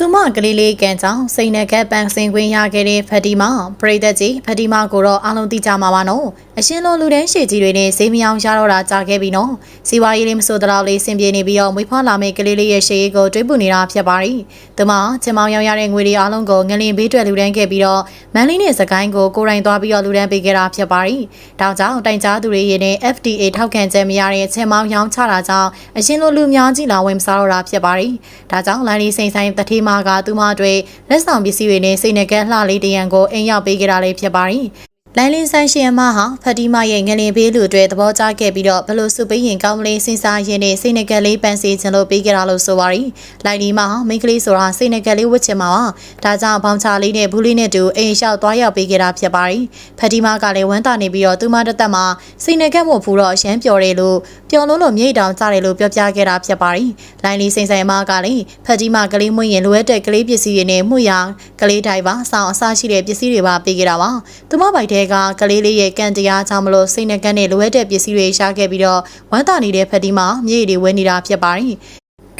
သူမကလေးလေးကန်ကြောင့်စိတ်နဲ့ကပ်ပန်းစင်ခွင့်ရခဲ့တဲ့ဖတီမာပရိသတ်ကြီးဖတီမာကိုတော့အားလုံးသိကြမှာပါနော်အရှင်လိုလူတန်းရှည်ကြီးတွေနဲ့ဈေးမယောင်ရတော့တာကြာခဲ့ပြီနော်စီဝါရေးလေးမဆိုတော့လေးဆင်ပြေနေပြီးတော့မွေးဖွားလာမယ့်ကလေးလေးရဲ့ရှေ့ရေးကိုတွေးပူနေတာဖြစ်ပါရီသူမချင်မောင်ရောက်ရတဲ့ငွေတွေအားလုံးကိုငလင်ဘေးတွယ်လူတန်းခဲ့ပြီးတော့မန်လေးနဲ့စကိုင်းကိုကိုရိုင်းသွားပြီးတော့လူတန်းပေးခဲ့တာဖြစ်ပါရီတောင်ကြောင့်တိုင်ကြားသူတွေရဲ့ FDA ထောက်ခံချက်မရတဲ့ချင်မောင်ရောင်းချတာကြောင့်အရှင်လိုလူများကြီးလာဝင်မစားတော့တာဖြစ်ပါရီဒါကြောင့်လိုင်းလေးစိန်ဆိုင်တတိမာကသူမအတွက်လက်ဆောင်ပစ္စည်းတွေနဲ့စိတ်နဲ့ကလှလေးတရံကိုအိမ်ရောက်ပေးကြတာလေးဖြစ်ပါရီ လိုင်းလင်းဆိုင်ရှင်အမဟာဖတီမာရဲ့ငလင်ဘေးလူတွေသဘောကျခဲ့ပြီးတော့ဘလို့စုပေးရင်ကောင်းမလေးစဉ်းစားရင်းနဲ့စိတ်နဲ့ကလေးပန်းစီခြင်းလို့ပေးကြတာလို့ဆိုပါရီလိုင်းဒီမာဟာမိန်းကလေးဆိုတာစိတ်နဲ့ကလေးဝတ်ချင်မှာပါဒါကြောင့်ဘောင်ချလေးနဲ့ဘူးလေးနဲ့တူအိမ်လျှောက်သွားရောက်ပေးကြတာဖြစ်ပါရီဖတီမာကလည်းဝမ်းသာနေပြီးတော့သူမတစ်သက်မှာစိတ်နဲ့ကမို့ဖူတော့ရမ်းပျော်တယ်လို့ပျော်လုံးလို့မြိတ်တောင်ကြတယ်လို့ပြောပြခဲ့တာဖြစ်ပါရီလိုင်းလီစိန်ဆိုင်အမကလည်းဖတီမာကလေးမွေးရင်လိုအပ်တဲ့ကလေးပစ္စည်းတွေနဲ့မှုရကလေးတိုင်ပါစောင်းအစားရှိတဲ့ပစ္စည်းတွေပါပေးခဲ့တာပါသူမပိုက်တဲ့ကကလေးလေးရဲ့ကံတရားကြောင့်မလို့စိတ်နဲ့ကန်းနဲ့လိုအပ်တဲ့ပစ္စည်းတွေရှာခဲ့ပြီးတော့ဝမ်းသာနေတဲ့ဖတီမာမြေတွေဝဲနေတာဖြစ်ပါတယ်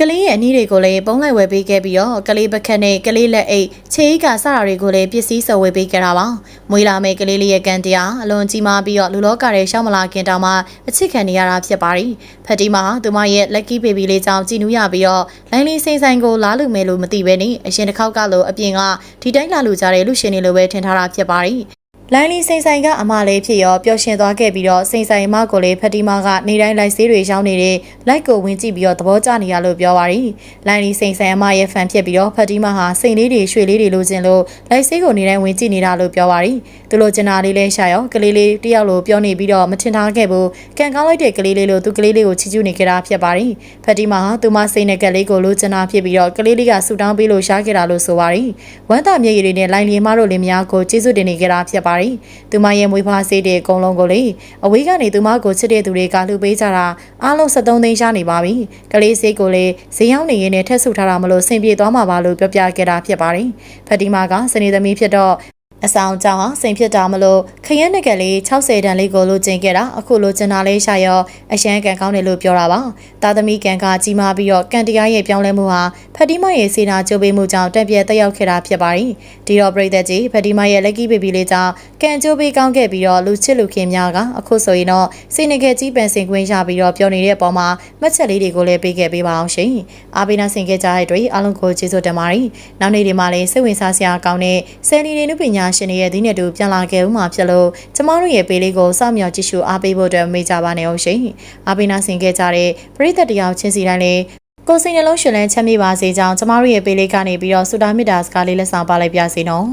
ကလေးရဲ့အနည်းတွေကိုလည်းပုံးလိုက်ဝယ်ပေးခဲ့ပြီးတော့ကလေးပကတ်နဲ့ကလေးလက်အိတ်ခြေအိတ်ကစတာတွေကိုလည်းပစ္စည်းဆော်ဝယ်ပေးခဲ့တာပါမွေးလာမယ့်ကလေးလေးရဲ့ကံတရားအလွန်ကြီးမားပြီးတော့လူလောကရဲ့ရှောက်မလာခင်တောင်မှအချစ်ခံနေရတာဖြစ်ပါတယ်ဖတီမာသူမရဲ့ lucky baby လေးကြောင့်ကြည်နူးရပြီးတော့လိုင်းလေးစိမ့်ဆိုင်ကိုလားလူမယ်လို့မသိဘဲနေအရှင်တစ်ခေါက်ကလို့အပြင်ကဒီတိုင်းလာလူကြတဲ့လူရှင်တွေလိုပဲထင်ထားတာဖြစ်ပါတယ် လိုင်းလီစိန်ဆိုင်ကအမလေးဖြစ်ရောပျော်ရွှင်သွားခဲ့ပြီးတော့စိန်ဆိုင်မကိုလေးဖတီမာကနေတိုင်းလိုက်ဆေးတွေရောင်းနေတဲ့လိုက်ကိုဝင်ကြည့်ပြီးတော့သဘောကျနေရလို့ပြောပါရီလိုင်းလီစိန်ဆိုင်အမရဲ့ဖန်ဖြစ်ပြီးတော့ဖတီမာဟာစိန်လေးတွေရွှေလေးတွေလိုချင်လို့လိုက်ဆေးကိုနေတိုင်းဝင်ကြည့်နေတာလို့ပြောပါရီသူလိုချင်တာလေးလဲရှာရောကလေးလေးတယောက်လိုပြောနေပြီးတော့မထင်ထားခဲ့ဘူးကန်ကောင်းလိုက်တဲ့ကလေးလေးလိုသူကလေးလေးကိုချီကျူးနေကြတာဖြစ်ပါရီဖတီမာဟာသူမစိန်နဲ့ကလေးကိုလိုချင်တာဖြစ်ပြီးတော့ကလေးလေးကဆူတောင်းပေးလို့ရှားခဲ့တာလို့ဆိုပါရီဝမ်းသာမြေရည်တွေနဲ့လိုင်းလီမတို့လင်မယားကိုကျေးဇူးတင်နေကြတာဖြစ်ပါရီသူမရဲ့မွေးဖွားစေးတဲ့အကုန်လုံးကိုလေအဝေးကနေသူမကိုချစ်တဲ့သူတွေကလှူပေးကြတာအားလုံး73သိန်းရှားနေပါပြီကလေးစေးကိုလေဈေးရောက်နေရင်းနဲ့ထက်ဆုထားတာမလို့ဆင်ပြေသွားမှာပါလို့ပြောပြခဲ့တာဖြစ်ပါတယ်ဖတီမာကစနေသမီးဖြစ်တော့ အဆောင်ကြောင့်ဟာစိန်ဖြစ်တာမလို့ခရက်နက်ကလေး60တန်လေးကိုလိုချင်ခဲ့တာအခုလိုချင်တာလေးရှာရောအရှမ်းကန်ကောင်းတယ်လို့ပြောတာပါတာသမီကန်ကကြီးမားပြီးတော့ကန်တရားရဲ့ပြောင်းလဲမှုဟာဖတီမာရဲ့စေနာကြိုးပေးမှုကြောင့်တက်ပြဲတက်ရောက်ခဲ့တာဖြစ်ပါတယ်ဒီတော့ပရိသတ်ကြီးဖတီမာရဲ့လက်ကြီးဘေဘီလေးကြောင့်ကန်ကြိုးပေးကောင်းခဲ့ပြီးတော့လူချစ်လူခင်များကအခုဆိုရင်တော့စိနေခဲ့ကြီးပန်စင်ခွင့်ရပြီးတော့ပြောနေတဲ့အပေါ်မှာမှတ်ချက်လေးတွေကိုလည်းပေးခဲ့ပေးပါအောင်ရှင်အားပေးနာဆင်ခဲ့ကြတဲ့အတွက်အားလုံးကိုကျေးဇူးတင်ပါတယ်နောက်နေ့ဒီမှာလည်းစိတ်ဝင်စားစရာကောင်းတဲ့ဆယ်လီနေနုပညာရှင်တွေရဲ့ဒီနေ့တူပြန်လာခဲ့ဦးမှာဖြစ်လို့ကျမတို့ရဲ့ပေးလေးကိုစောင့်မျှော်ကြည့်ရှုအားပေးဖို့အတွက်မေးကြပါနေအောင်ရှင်။အားပေးနာဆင်ခဲ့ကြတဲ့ပရိသတ်တရားချင်းစီတိုင်းလည်းကိုယ်စိတ်နှလုံးရှင်လန်းချမ်းမြေ့ပါစေကြောင်းကျမတို့ရဲ့ပေးလေးကနေပြီးတော့ဆုတောင်းမေတ္တာစကားလေးလက်ဆောင်ပါလိုက်ပါစေနော်။